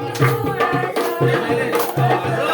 Thank you.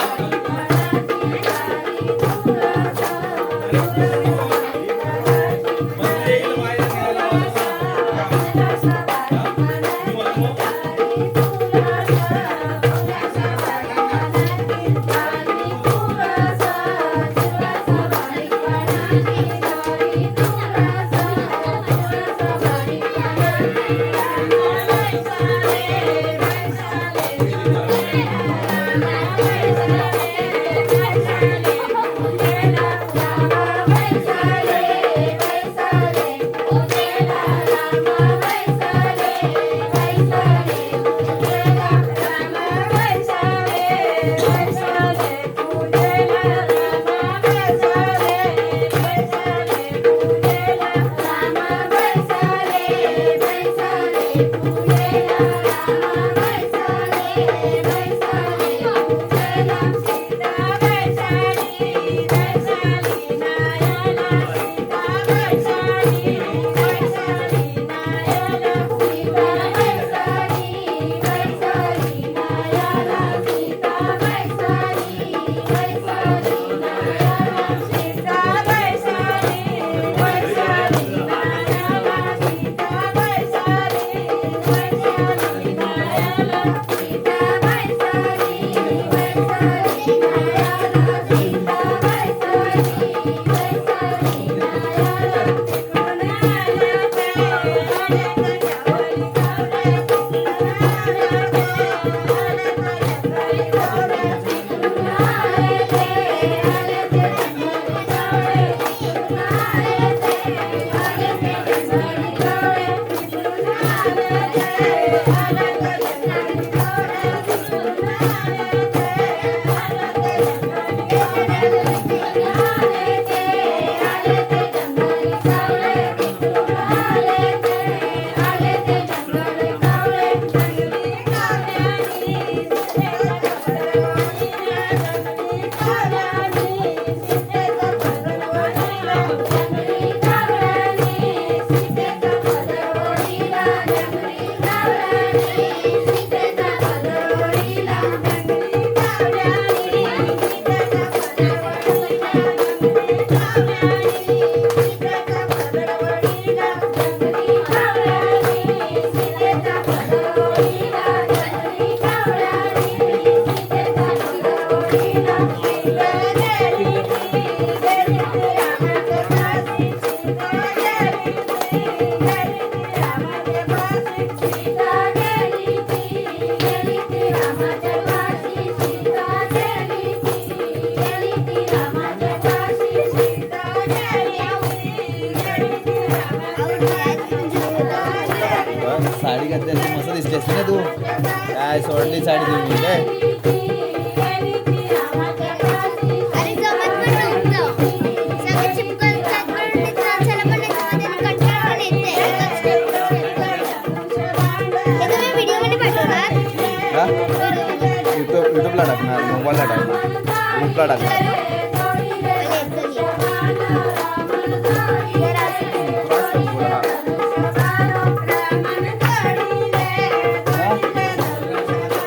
Olha sari घातली असती मस्त दिसली असते ना तू? काय सोडली साडी तुम्ही काय युट्यूबला टाकणार मोबाईलला टाकणार ग्रुपला टाकणार.